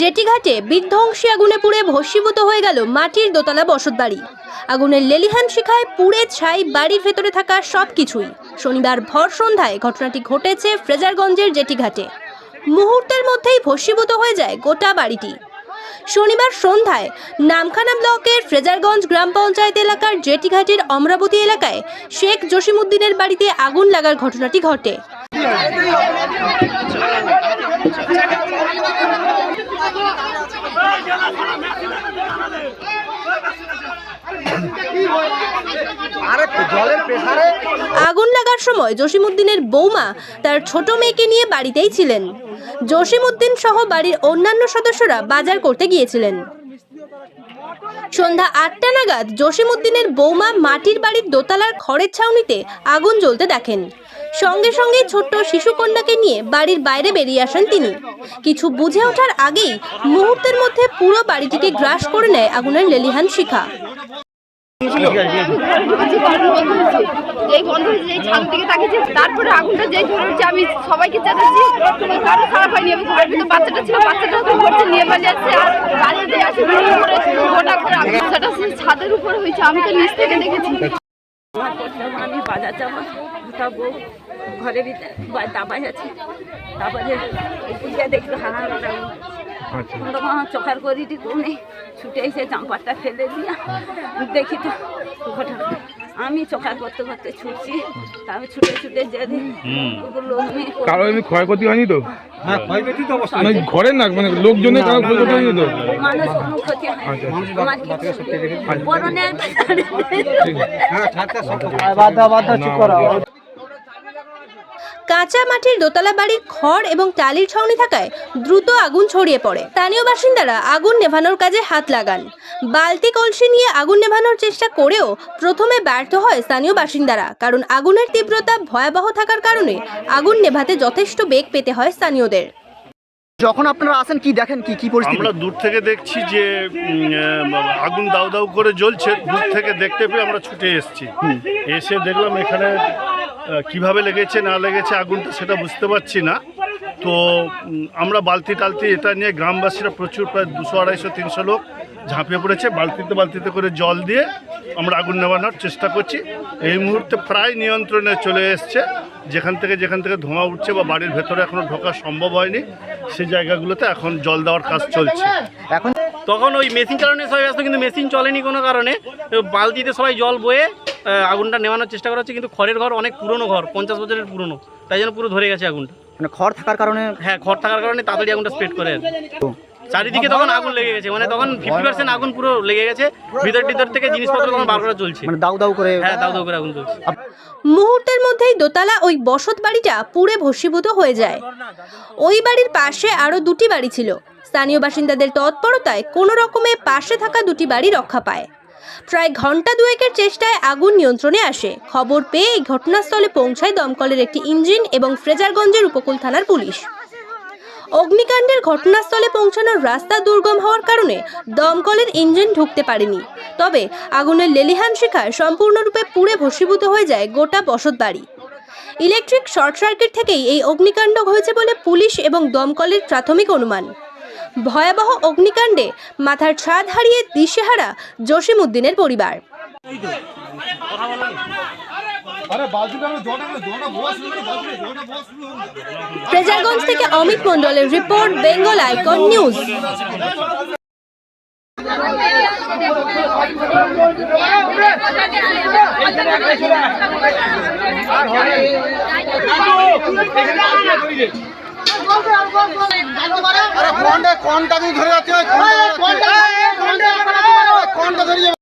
জেটিঘাটে বিধ্বংসী আগুনে পুড়ে ভস্মীভূত হয়ে গেল মাটির দোতলা বসত বাড়ি। আগুনের লেলিহান শিখায় পুড়ে ছাই বাড়ির ভেতরে থাকা সব কিছুই শনিবার ভর সন্ধ্যায় ঘটনাটি ঘটেছে ফ্রেজারগঞ্জের জেটিঘাটে। মুহূর্তের মধ্যেই ভস্মীভূত হয়ে যায় গোটা বাড়িটি। শনিবার সন্ধ্যায় নামখানা ব্লকের ফ্রেজারগঞ্জ গ্রাম পঞ্চায়েত এলাকার জেটিঘাটের অমরাবতী এলাকায় শেখ জসিমুদ্দিনের বাড়িতে আগুন লাগার ঘটনাটি ঘটে। আগুন লাগার সময় জসিমুদ্দিনের বৌমা তার ছোট মেয়েকে নিয়ে বাড়িতেই ছিলেন। জসিমুদ্দিন সহ বাড়ির অন্যান্য সদস্যরা বাজার করতে গিয়েছিলেন। সন্ধ্যা আটটা নাগাদ জসিমুদ্দিনের বৌমা মাটির বাড়ির দোতলার খড়ের ছাউনিতে আগুন জ্বলতে দেখেন। সঙ্গে সঙ্গে ছোট্ট শিশুকন্যাকে নিয়ে বাড়ির বাইরে বেরিয়ে আসেন তিনি। কিছু বুঝে ওঠার আগেই মুহূর্তের মধ্যে পুরো বাড়িটিকে গ্রাস করে নেয় আগুনের লেলিহান শিখা। আমার আমি বাজার যাব বউ ঘরের ভিতরে দাবাই আছে তারপরে দেখল চোখার করি কোনে ছুটে এসে জাম্পারটা ফেলে দিয়া দেখি তো, ঘটনা। আমি চোখা করতে করতে ছুটছি তারপরে ছুটে ছুটে যেদিন কারও এমনি ক্ষয়ক্ষতি হয়নি তো হ্যাঁ ক্ষয়ক্ষতি তো অবশ্যই মানে ঘরের না মানে লোকজনের কারও ক্ষয়ক্ষতি হয়নি তো মানুষ কোনো ক্ষতি হয় কাঁচা মাটির দোতলা বাড়ির খড় এবং টালির ছাউনি থাকায় দ্রুত আগুন ছড়িয়ে পড়ে। স্থানীয় বাসিন্দারা আগুন নেভানোর কাজে হাত লাগান। বালতি কলসি নিয়ে আগুন নেভানোর চেষ্টা করেও প্রথমে ব্যর্থ হয় স্থানীয় বাসিন্দারা কারণ আগুনের তীব্রতা ভয়াবহ থাকার কারণে আগুন নেভাতে যথেষ্ট বেগ পেতে হয় স্থানীয়দের। যখন আপনারা আসেন কি দেখেন? কি কি পরিস্থিতি? আমরা দূর থেকে দেখছি যে উম, আগুন দাউ দাউ করে জ্বলছে। দূর থেকে দেখতে পেয়ে আমরা ছুটে এসেছি। এসে দেখলাম এখানে কীভাবে লেগেছে, না লেগেছে আগুনটা সেটা বুঝতে পারছি না। তো আমরা বালতি টালতি এটা নিয়ে গ্রামবাসীরা প্রচুর, প্রায় দুশো, আড়াইশো, তিনশো লোক ঝাঁপিয়ে পড়েছে। বালতিতে বালতিতে করে জল দিয়ে আমরা আগুন নেভানোর চেষ্টা করছি। এই মুহূর্তে প্রায় নিয়ন্ত্রণে চলে এসছে। যেখান থেকে যেখান থেকে ধোঁয়া উঠছে বা বাড়ির ভেতরে এখনও ঢোকা সম্ভব হয়নি সেই জায়গাগুলোতে এখন জল দেওয়ার কাজ চলছে। এখন তখন ওই মেশিন চালানো সবাই ব্যস্ত, কিন্তু মেশিন চলেনি কোনো কারণে। বালতিতে সবাই জল বয়ে আগুনটা নেওয়ানোর চেষ্টা করা হচ্ছে কিন্তু খড়ের ঘর অনেক পুরনো ঘর পঞ্চাশ বছরের পুরনো। তাই জন্য পুরো ধরে গেছে আগুনটা। মানে খড় থাকার কারণে? হ্যাঁ খড় থাকার কারণে তাড়াতাড়ি আগুনটা স্প্রেড করে চারিদিকে তখন আগুন লেগে গেছে মানে তখন ফিফটি পার্সেন্ট আগুন পুরো লেগে গেছে ভিতর ভিতর থেকে জিনিসপত্র তখন বার করা চলছে। মানে দাউ দাউ করে হ্যাঁ দাউ দাউ করে আগুন চলছে। মুহূর্তের মধ্যেই দোতলা ওই বসত বাড়িটা পুড়ে ভস্মীভূত হয়ে যায়। ওই বাড়ির পাশে আরও দুটি বাড়ি ছিল। স্থানীয় বাসিন্দাদের তৎপরতায় কোনো রকমে পাশে থাকা দুটি বাড়ি রক্ষা পায়। প্রায় ঘণ্টা দুয়েকের চেষ্টায় আগুন নিয়ন্ত্রণে আসে। খবর পেয়ে এই ঘটনাস্থলে পৌঁছায় দমকলের একটি ইঞ্জিন এবং ফ্রেজারগঞ্জের উপকূল থানার পুলিশ। অগ্নিকাণ্ডের ঘটনাস্থলে পৌঁছানোর রাস্তা দুর্গম হওয়ার কারণে দমকলের ইঞ্জিন ঢুকতে পারেনি। তবে আগুনের লেলিহান শিখায় সম্পূর্ণরূপে পুড়ে ভস্মীভূত হয়ে যায় গোটা বসত বাড়ি। ইলেকট্রিক শর্ট সার্কিট থেকেই এই অগ্নিকাণ্ড হয়েছে বলে পুলিশ এবং দমকলের প্রাথমিক অনুমান। ভয়াবহ অগ্নিকাণ্ডে মাথার ছাদ হারিয়ে দিশেহারা জসিমউদ্দিনের পরিবার। ফ্রেজারগঞ্জ থেকে অমিত মণ্ডলের রিপোর্ট বেঙ্গল আইকন নিউজ। আরে কোনটা কোনটা তুমি ধরে যাচ্ছে কোনটা ধরে